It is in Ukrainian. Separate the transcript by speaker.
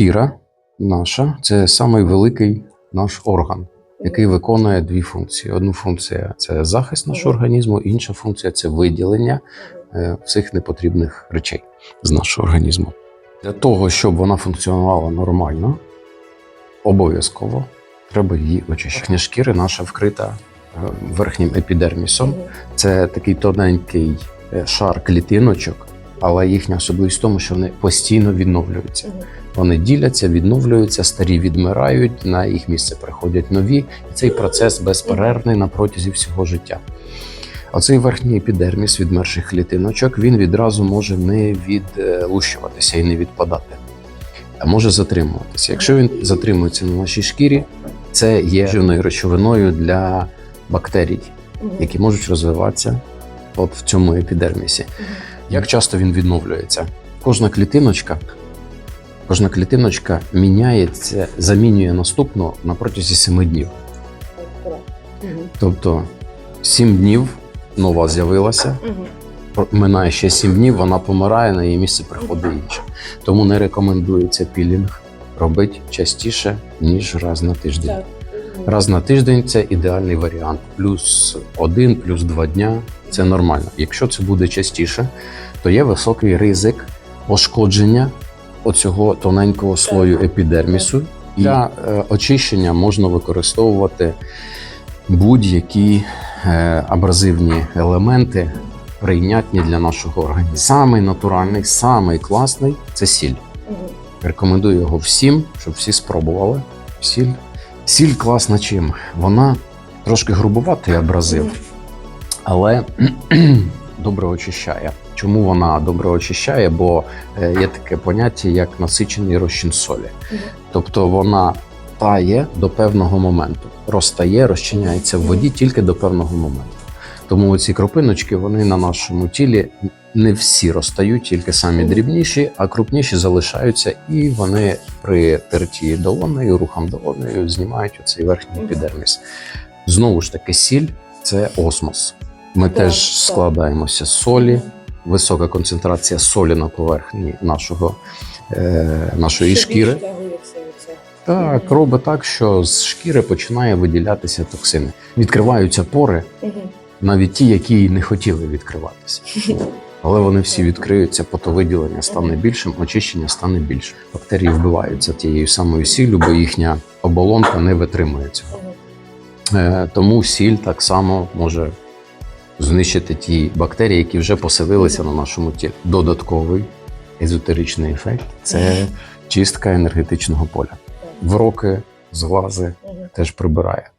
Speaker 1: Шкіра наша це самий великий наш орган, який виконує дві функції. Одну функція це захист нашого організму, інша функція це виділення е, всіх непотрібних речей з нашого організму. Для того, щоб вона функціонувала нормально, обов'язково треба її очищати. Верхня шкіра наша вкрита е, верхнім епідермісом. Це такий тоненький е, шар клітиночок, але їхня особливість в тому, що вони постійно відновлюються. Вони діляться, відновлюються, старі відмирають, на їх місце приходять нові, і цей процес безперервний на протязі всього життя. Оцей верхній епідерміс відмерших клітиночок він відразу може не відлущуватися і не відпадати, а може затримуватися. Якщо він затримується на нашій шкірі, це є живною речовиною для бактерій, які можуть розвиватися от в цьому епідермісі. Як часто він відновлюється? Кожна клітиночка, кожна клітиночка міняється, замінює наступну на протязі 7 днів. Тобто 7 днів нова з'явилася, минає ще 7 днів, вона помирає, на її місце приходить інша. Тому не рекомендується пілінг робити частіше, ніж раз на тиждень. Раз на тиждень це ідеальний варіант. Плюс один, плюс два дня це нормально. Якщо це буде частіше, то є високий ризик пошкодження оцього тоненького слою епідермісу. Для е, очищення можна використовувати будь-які е, абразивні елементи, прийнятні для нашого організму. Самий натуральний, самий класний це сіль. Рекомендую його всім, щоб всі спробували. Сіль. Сіль класна чим? Вона трошки грубуватий абразив, але добре очищає. Чому вона добре очищає? Бо е, є таке поняття, як насичений розчин солі. Тобто вона тає до певного моменту, розтає, розчиняється в воді тільки до певного моменту. Тому ці кропиночки вони на нашому тілі не всі розтають, тільки самі дрібніші, а крупніші залишаються, і вони при терті долонею, рухом долонею знімають оцей верхній епідерміс. Знову ж таки, сіль це осмос. Ми
Speaker 2: Так,
Speaker 1: теж
Speaker 2: так.
Speaker 1: складаємося з солі, висока концентрація солі на поверхні нашого, е, нашої шкіри. Так, робить так, що з шкіри починає виділятися токсини. Відкриваються пори, навіть ті, які не хотіли відкриватися. Але вони всі відкриються, потовиділення стане більшим, очищення стане більшим. Бактерії вбиваються тією самою сіллю, бо їхня оболонка не витримує цього. Е, Тому сіль так само може знищити ті бактерії, які вже поселилися на нашому тілі. Додатковий езотеричний ефект це чистка енергетичного поля. Вроки, зглази теж прибирає.